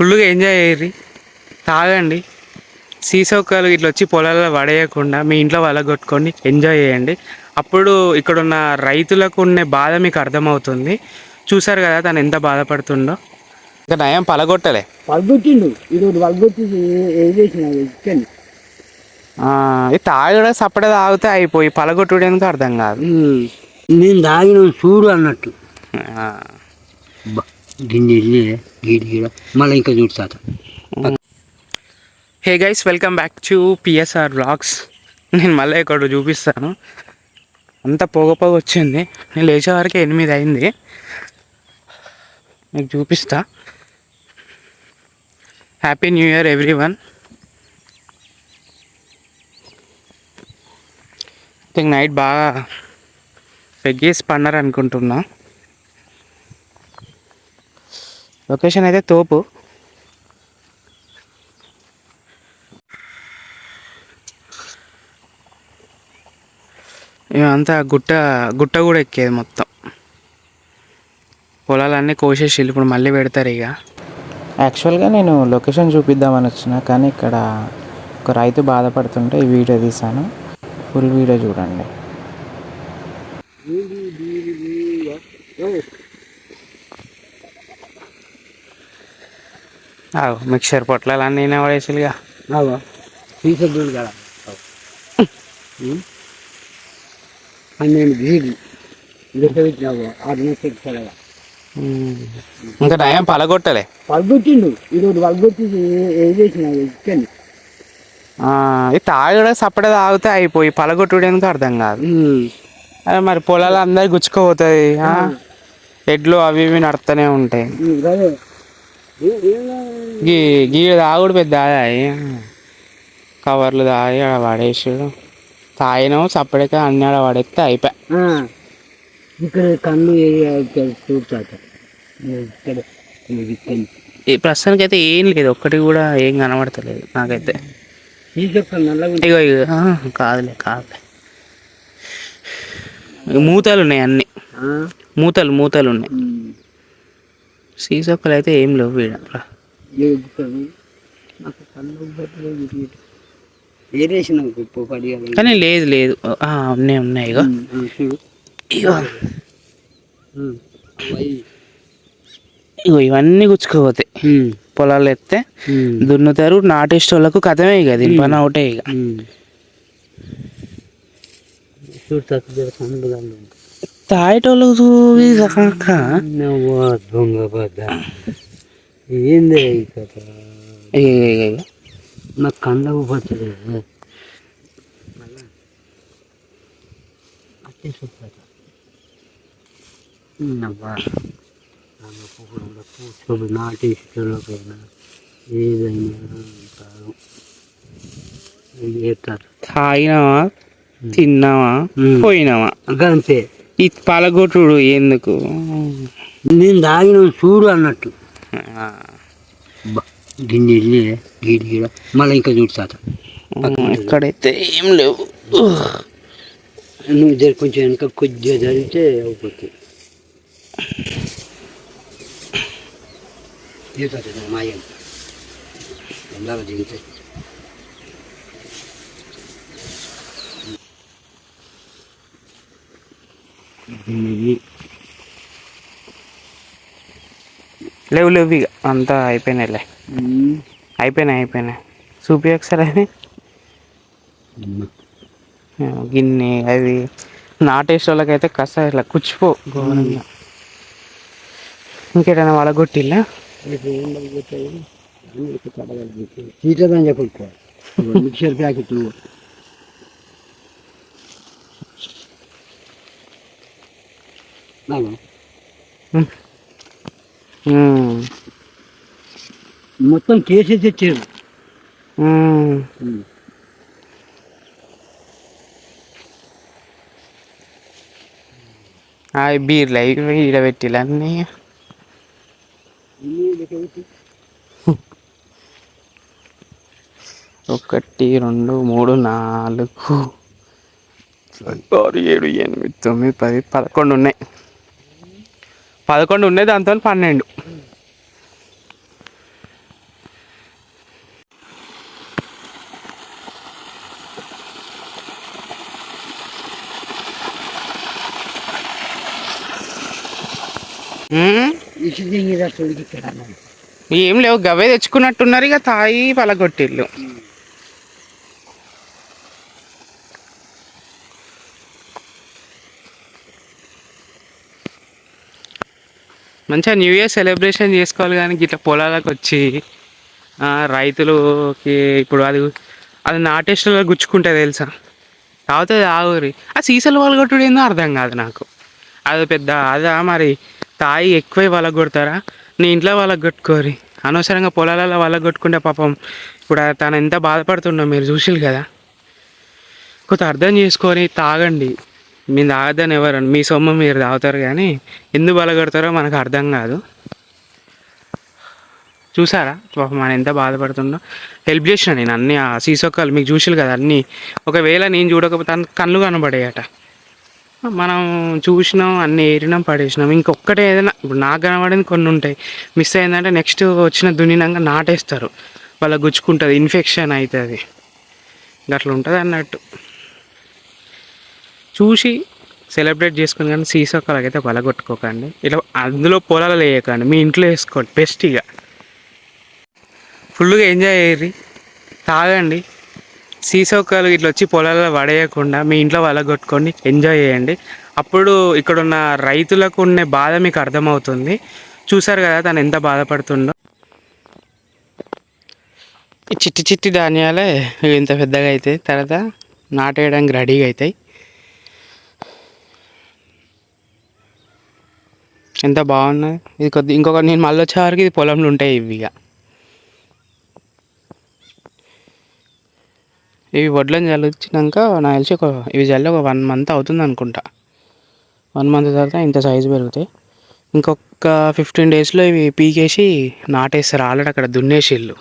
ఫుల్గా ఎంజాయ్ చేయర్రి తాగండి. సీసౌకలు ఇట్లా వచ్చి పొలాల్లో పడేయకుండా మీ ఇంట్లో వాళ్ళ కొట్టుకొని ఎంజాయ్ చేయండి. అప్పుడు ఇక్కడున్న రైతులకు ఉన్న బాధ మీకు అర్థమవుతుంది. చూసారు కదా తను ఎంత బాధపడుతుండో. ఇంకా నయం పలగొట్టలే. పలుగొట్టిండు. పలుగొట్టి ఏం చేసిన చికెన్. ఆ, ఇది తాగడం సప్పడే తాగితే అయిపోయి పలగొట్టుడేందుకు అర్థం కాదు. నేను తాగిన చూడు అన్నట్టు. ఆ, గిన్నె వెళ్ళి గీడి గీడ మళ్ళీ ఇంకా చూడు హే guys welcome back to PSR blogs నేను మళ్ళీ ఇక్కడ చూపిస్తాను. అంత పొగ పొగ వచ్చింది. నేను లేచే వరకు ఎనిమిది అయింది. మీకు చూపిస్తా. Happy new year everyone think night బాగా పెగ్గేసి పన్నారు అనుకుంటున్నా. లొకేషన్ అయితే తోపు ఇదంతా గుట్ట గుట్ట కూడా ఎక్కేది మొత్తం పొలాలన్నీ కోసేసి ఇప్పుడు మళ్ళీ పెడతారు ఇక యాక్చువల్గా నేను లొకేషన్ చూపిద్దామని వచ్చిన కానీ ఇక్కడ ఒక రైతు బాధపడుతుంటే ఈ వీడియో తీశాను ఫుల్ వీడియో చూడండి మిక్సర్ పొట్లాలన్నీ నేనే పడేసిగా అవా కదా పన్నెండు గీడి పెట్టినావు ఆరు నుంచి ఇంకా నయం పలగొట్టలే. పలుగొట్టిండు. ఇది పలుగొట్టి ఏం చేసిన ఇది తాగడం సప్పడే తాగితే అయిపోయి పలగొట్టుడేందుకు అర్థం కాదు. అదే మరి పొలాలు అందరు గుచ్చుకోపోతుంది? ఎడ్లు అవి ఇవి నడుస్తూనే ఉంటాయి. గీ గీ తాగుడు పెద్ద కవర్లు తాగి ఆడ పడేసాడు. తాగినాం సప్పడిక అన్ని ఆడ పడేస్తే అయిపోయి. ఇక్కడ కన్ను చూడతాత ఇక్కడ చికెన్ ఈ ప్రస్తుతానికి అయితే ఏం లేదు ఒక్కటి కూడా ఏం కనబడతలేదు నాకైతే. ఇగో కాదులే కాదులే. మూతలు ఉన్నాయి అన్ని. మూతలు మూతలు ఉన్నాయి సీసొక్కలు అయితే ఏం లేవు వీడ. కానీ లేదు లేదు. ఉన్నాయి ఉన్నాయి ఇగో. ఇవన్నీ గుచ్చుకోపోతాయి. పొలాలు ఎత్తే. దున్నుతారు నాటేసేటోళ్ళకు కథమే ఇక దీని పని ఒకటే ఇక. చూడు దొంగ బద్ద ఏంది కథ. నాకు కండకు పచ్చలేదు కూర్చోడు నాటేసేటోళ్ళకైనా ఏదైనా చేస్తారు తాగినావా తిన్నావా. పోయినావా అంతే ఈ పలగొట్టుడు ఎందుకు? నేను తాగిన చూడు అన్నట్టు. గిన్నె వెళ్ళి గీడి గీడ. మళ్ళీ ఇంకా చూడు తాత. ఇక్కడైతే ఏం లేవు. నువ్వు జర కొంచెం వెనక కొద్దిగా జరిగితే జీవితాలు మాయం? ఎందాక దిగితే లేవు లేవు ఇక అంతా అయిపోయినాయిలే. అయిపోయినాయి అయిపోయినాయి. చూపి ఒకసారి అవి ఆ, గిన్నె అవి. నాటేసే వాళ్ళకైతే కస ఇట్లా కుచ్చిపో ఘోరంగా. ఇంకేటైనా వడగొట్టిల్లా? సీటదని చెప్పు మిక్సర్ ప్యాకెట్. మొత్తం కేసీ తెచ్చారు. ఆ బీర్లు అవి ఈడ పెట్టిల్లు అన్నీ ఒకటి రెండు మూడు నాలుగు ఆరు ఏడు ఎనిమిది తొమ్మిది పది పదకొండు ఉన్నాయి పదకొండు ఉన్నాయి దాంతో పన్నెండు. ఏం లేవు గవే తెచ్చుకున్నట్టున్నారు ఇక తాయి పలగొట్టిల్లు మంచిగా న్యూ ఇయర్ సెలబ్రేషన్ చేసుకోవాలి కానీ ఇట్లా పొలాలకు వచ్చి రైతులకి ఇప్పుడు అది అది నాటేస్ట్లో గుచ్చుకుంటే తెలుసా? తాగుతుంది ఆగురి ఆ సీసాలు వలగొట్టుడు ఏందో అర్థం కాదు నాకు. అది పెద్ద అదా మరి తాయి ఎక్కువ వలగొడతారా? నీ ఇంట్లో వలగొట్టుకోరి అనవసరంగా పొలాలలో వలగొట్టుకుంటే పాపం ఇప్పుడు తను ఎంత బాధపడుతుండో మీరు చూసిరు కదా? కొంత అర్థం చేసుకొని తాగండి. మీరు తాగద్దని ఎవరు మీ సొమ్ము మీరు తాగుతారు కానీ ఎందుకు బలగొడతారో మనకు అర్థం కాదు. చూసారా? మనం ఎంత బాధపడుతుందో హెల్ప్ చేసిన నేను అన్ని ఆ సీసొక్కలు మీకు చూసిరు కదా అన్నీ. ఒకవేళ నేను చూడకపోతే కళ్ళు కనబడేయట. మనం చూసినాం అన్ని ఏరినాం పడేసినాం. ఇంకొక్కటే ఏదైనా ఇప్పుడు నాకు కనబడింది కొన్ని ఉంటాయి. మిస్ అయిందంటే నెక్స్ట్ వచ్చిన దున్నినాక నాటేస్తారు. వాళ్ళ గుచ్చుకుంటుంది ఇన్ఫెక్షన్ అవుతుంది అట్లా ఉంటుంది అన్నట్టు. చూసి సెలబ్రేట్ చేసుకుని కానీ సీసొక్కలకైతే బలగొట్టుకోకండి ఇట్లా అందులో పొలాలు వేయకండి. మీ ఇంట్లో వేసుకోండి. బెస్ట్ ఇక. ఫుల్గా ఎంజాయ్ చేయరు తాగండి. సీసొక్కలు ఇట్లా వచ్చి పొలాలలో పడేయకుండా మీ ఇంట్లో వలగొట్టుకొని ఎంజాయ్ చేయండి. అప్పుడు ఇక్కడున్న రైతులకు ఉండే బాధ మీకు అర్థమవుతుంది. చూసారు కదా తను ఎంత బాధపడుతుండో. ఈ చిట్టి చిట్టి ధాన్యాలే ఇంత పెద్దగా అవుతాయి. తర్వాత నాటేయడానికి రెడీగా అవుతాయి. ఎంత బాగున్నది ఇది కొద్ది ఇంకొక నేను మళ్ళీ వచ్చేవారికి ఇది పొలంలో ఉంటాయి ఇవి ఇక. ఇవి వడ్లను చల్లించినాక నాకు తెలిసి ఒక ఇవి చల్లి ఒక వన్ మంత్ అవుతుంది అనుకుంటా. వన్ మంత్ తర్వాత ఇంత సైజు పెరుగుతాయి. ఇంకొక ఫిఫ్టీన్ డేస్లో ఇవి పీకేసి నాటేస్తారు ఆల్రెడీ అక్కడ దున్నేసిళ్ళు.